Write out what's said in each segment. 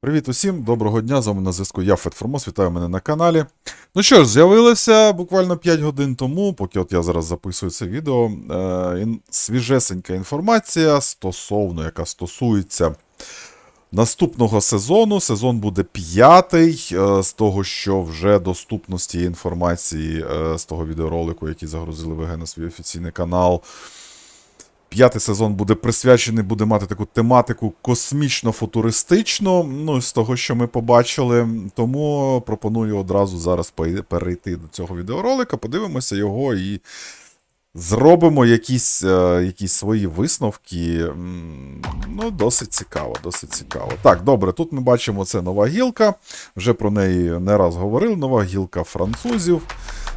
Привіт усім, доброго дня. З вами на зв'язку я Фет Формос, вітаю мене на каналі. Ну що ж, з'явилося буквально 5 годин тому, поки от я зараз записую це відео. Е, свіжесенька інформація стосовно, яка стосується наступного сезону. Сезон буде п'ятий. Е, з того, що вже доступно з тієї інформації е, з того відеоролику, який загрузили ВГ на свій офіційний канал. П'ятий сезон буде присвячений, буде мати таку тематику космічно-футуристичну. Ну, з того, що ми побачили. Тому пропоную одразу зараз перейти до цього відеоролика, подивимося його і зробимо якісь, е, якісь свої висновки. Ну, досить цікаво, досить цікаво. Так, добре, тут ми бачимо це нова гілка. Вже про неї не раз говорили. Нова гілка французів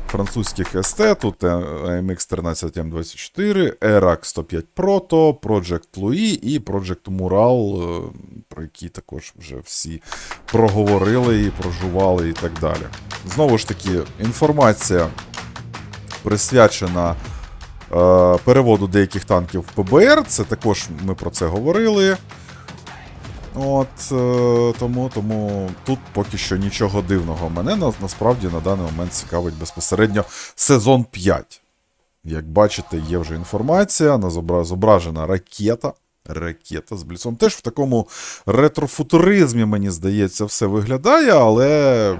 французьких СТ, тут е, MX 13M24, ERAC 105 Proto, Project Louis і Project Mural, е, про які також вже всі проговорили і прожували і так далі. Знову ж таки, інформація присвячена е, переводу деяких танків в ПБР. Це також ми про це говорили. От е, тому, тому тут поки що нічого дивного. Мене на, насправді на даний момент цікавить безпосередньо сезон 5. Як бачите, є вже інформація, на зображена ракета. Ракета з бліцом. Теж в такому ретрофутуризмі, мені здається, все виглядає, але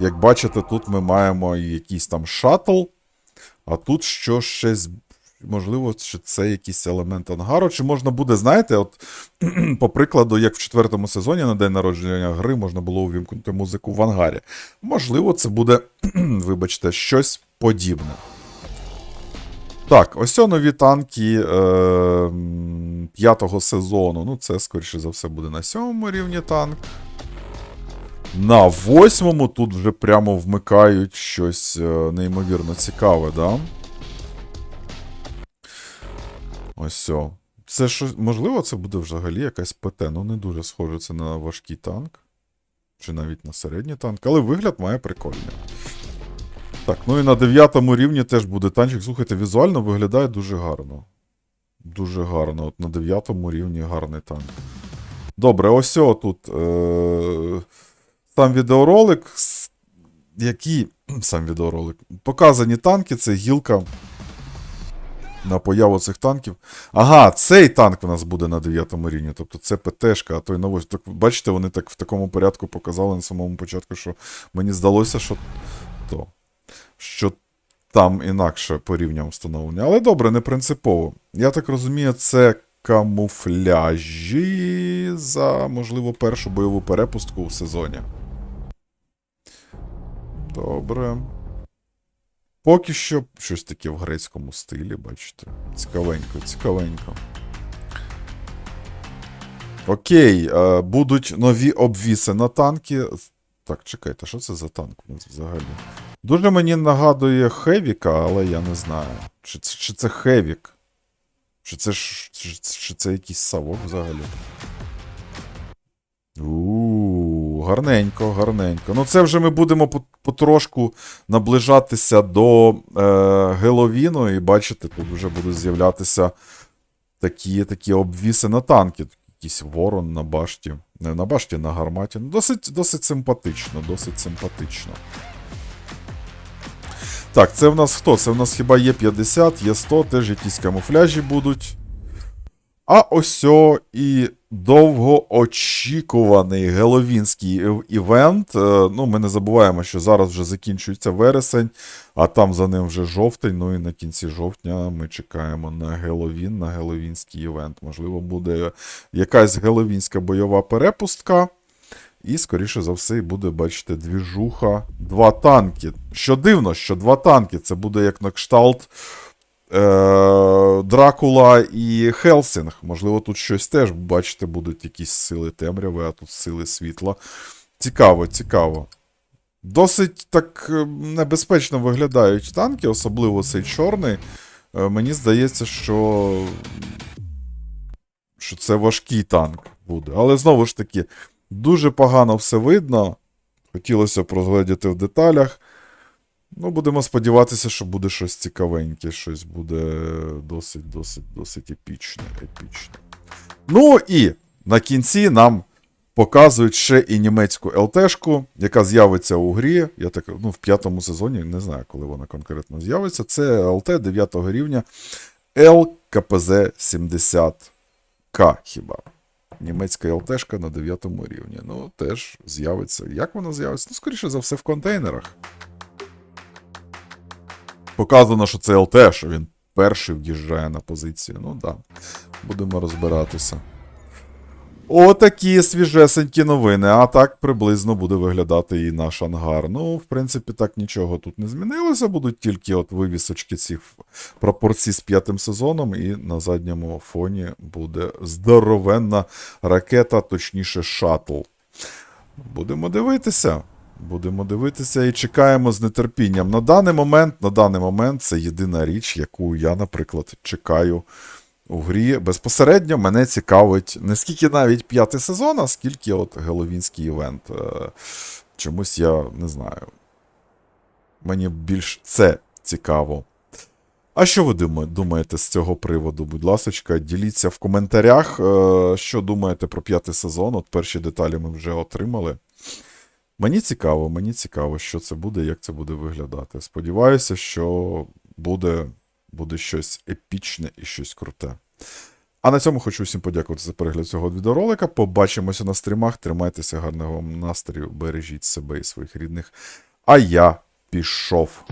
як бачите, тут ми маємо якийсь там шаттл, а тут що щось. Можливо, що це якийсь елемент ангару, чи можна буде, знаєте, от по прикладу, як в четвертому сезоні на день народження гри можна було увімкнути музику в ангарі. Можливо, це буде, вибачте, щось подібне. Так, ось нові танки е, п'ятого сезону. Ну, це, скоріше за все, буде на сьомому рівні танк. На восьмому тут вже прямо вмикають щось е, неймовірно цікаве, да? Ось о. Це що, можливо, це буде взагалі якась ПТ. Ну, не дуже схоже це на важкий танк. Чи навіть на середній танк, але вигляд має прикольний. Так, ну і на дев'ятому рівні теж буде танчик. Слухайте, візуально виглядає дуже гарно. Дуже гарно. От на дев'ятому рівні гарний танк. Добре, ось тут. Е- сам відеоролик. Який. Сам відеоролик. Показані танки, це гілка на появу цих танків. Ага, цей танк у нас буде на 9 рівні. Тобто це ПТшка, а той 8. Так, бачите, вони так в такому порядку показали на самому початку, що мені здалося, що то. Що там інакше по рівням встановлення. Але добре, не принципово. Я так розумію, це камуфляжі за, можливо, першу бойову перепустку у сезоні. Добре. Поки що щось таке в грецькому стилі, бачите. Цікавенько, цікавенько. Окей, е, будуть нові обвіси на танки. Так, чекайте, що це за танк у нас взагалі? Дуже мені нагадує Хевіка, але я не знаю. Чи, це- чи це Хевік? Чи це, чи, чи це якийсь савок взагалі? У, гарненько, гарненько. Ну, це вже ми будемо потрошку наближатися до е, Геловіну, і бачите, тут вже будуть з'являтися такі, такі обвіси на танки. Якийсь ворон на башті. Не на башті, на гарматі. Ну, досить, досить симпатично, досить симпатично. Так, це в нас хто? Це в нас хіба є 50, є 100, теж якісь камуфляжі будуть. А ось і довгоочікуваний геловінський івент. Е, Ну, ми не забуваємо, що зараз вже закінчується вересень, а там за ним вже жовтень. Ну і на кінці жовтня ми чекаємо на Геловін, на геловінський івент. Можливо, буде якась геловінська бойова перепустка. І, скоріше за все, буде, бачите, двіжуха. Два танки. Що дивно, що два танки. Це буде як на кшталт Дракула і Хелсінг. Можливо, тут щось теж, бачите, будуть якісь сили темряви, а тут сили світла. Цікаво, цікаво. Досить так е, небезпечно виглядають танки, особливо цей чорний. Е, Мені здається, що. що це важкий танк буде. Але знову ж таки, дуже погано все видно. Хотілося б розглядіти в деталях. Ну, будемо сподіватися, що буде щось цікавеньке, щось буде досить, досить, досить епічне. епічне. Ну і на кінці нам Показують ще і німецьку ЛТшку, яка з'явиться у грі. Я так, ну, в п'ятому сезоні, не знаю, коли вона конкретно з'явиться. Це ЛТ 9 рівня ЛКПЗ 70К хіба. Німецька ЛТшка на 9 рівні. Ну, теж з'явиться. Як вона з'явиться? Ну, скоріше за все, в контейнерах. Показано, що це ЛТ, що він перший в'їжджає на позицію. Ну. Да. Будемо розбиратися. Отакі свіжесенькі новини. А так приблизно буде виглядати і наш ангар. Ну, в принципі, так нічого тут не змінилося. Будуть тільки от вивісочки цих пропорцій з п'ятим сезоном, і на задньому фоні буде здоровенна ракета, точніше, шаттл. Будемо дивитися. Будемо дивитися і чекаємо з нетерпінням. На даний момент, на даний момент, це єдина річ, яку я, наприклад, чекаю у грі. Безпосередньо мене цікавить не скільки навіть п'ятий сезон, а скільки от Геловінський івент. Е, Чомусь я не знаю. Мені більш це цікаво. А що ви думаєте з цього приводу? Будь ласка, діліться в коментарях, е, що думаєте про п'ятий сезон. От перші деталі ми вже отримали. Мені цікаво, мені цікаво, що це буде, як це буде виглядати. Сподіваюся, що буде, буде щось епічне і щось круте. А на цьому хочу всім подякувати за перегляд цього відеоролика. Побачимося на стрімах. Тримайтеся гарного вам настрою, бережіть себе і своїх рідних. А я пішов.